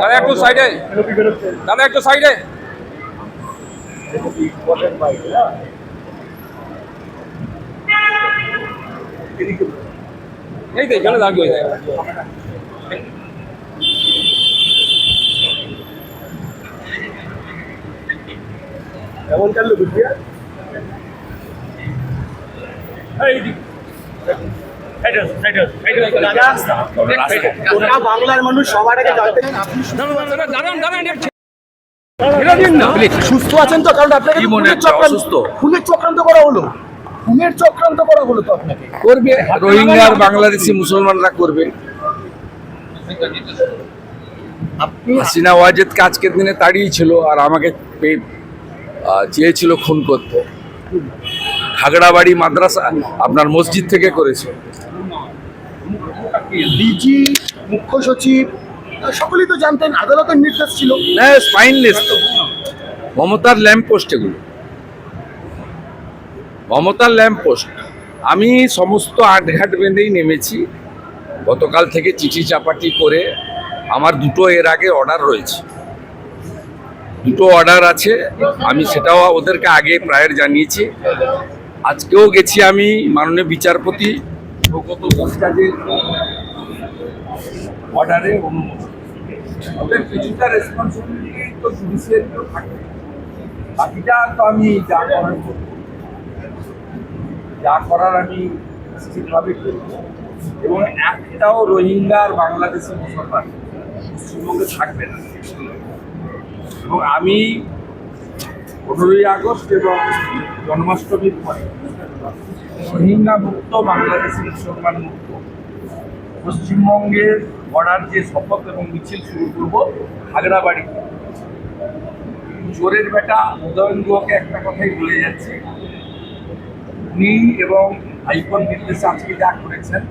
দাদা একটু সাইডে। দাদা একটু সাইডে। এই তো এখানে দাঁড়িয়ে যায়। এমন কাটলো বুঝিয়া গোটা বাংলার মানুষ সবার আগে জানতে সুস্থ আছেন তো? কারণ আপনাকে খুনের চক্রান্ত- খুনের চক্রান্ত করা হলো। খুনের চক্রান্ত করা হলো তো আপনাকে। করবে। রোহিঙ্গার বাংলাদেশি মুসলমানরা করবে। আপনি হাসিনা ওয়াজেদকে আজকের দিনে তাড়িয়েছিল আর আমাকে পে- চেয়েছিল খুন করতে। খাগড়াবাড়ি মাদ্রাসা আপনার মসজিদ থেকে করেছে। ডিজি মুখ্য সচিব সকলেই তো জানতেন আদালতের নির্দেশ ছিল। হ্যাঁ স্পাইনলেস তো মমতার ল্যাম্প পোস্ট এগুলো। মমতার ল্যাম্প পোস্ট। আমি সমস্ত আটঘাট বেঁধেই নেমেছি। গতকাল থেকে চিঠি চাপাটি করে আমার দুটো এর আগে অর্ডার রয়েছে। দুটো অর্ডার আছে। আমি সেটাও ওদেরকে আগে প্রায়ের জানিয়েছি। আজকেও গেছি আমি মাননীয় বিচারপতি সৌগত ভট্টাচার্যের অর্ডারে অনুমোদন। তবে কিছুটা রেসপন্সিবিলিটি তো জুডিশিয়ারিও থাকে বাকিটা তো আমি যা করার যা করার আমি নিশ্চিতভাবে করব। এবং একটাও রোহিঙ্গা আর বাংলাদেশি মুসলমান পশ্চিমবঙ্গে থাকবে না। এবং আমি পনেরোই আগস্ট এবং জন্মাষ্টমীর পরে রোহিঙ্গা মুক্ত বাংলাদেশি মুসলমান মুক্ত। পশ্চিমবঙ্গের গড়ার যে শপথ এবং মিছিল শুরু করব খাগড়াবাড়ি চোরের বেটা উদয়ন গুহকে একটা কথাই বলে যাচ্ছে। উনি এবং হাইকোর্ট নির্দেশে আজকে যা করেছেন,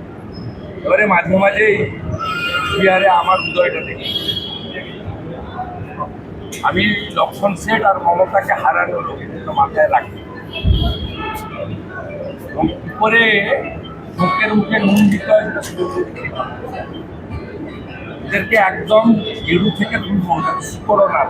এবারে মাঝে মাঝেই বিহারে আমার উদয়টা দেখি। আমি লক্ষণ সেট আর মমতাকে হারানো লোকের মাথায় রাখি। এবং উপরে ঢোকের মুখে নুন দিতে হয়। এদেরকে একদম গেরু থেকে তুমি মনে করো না।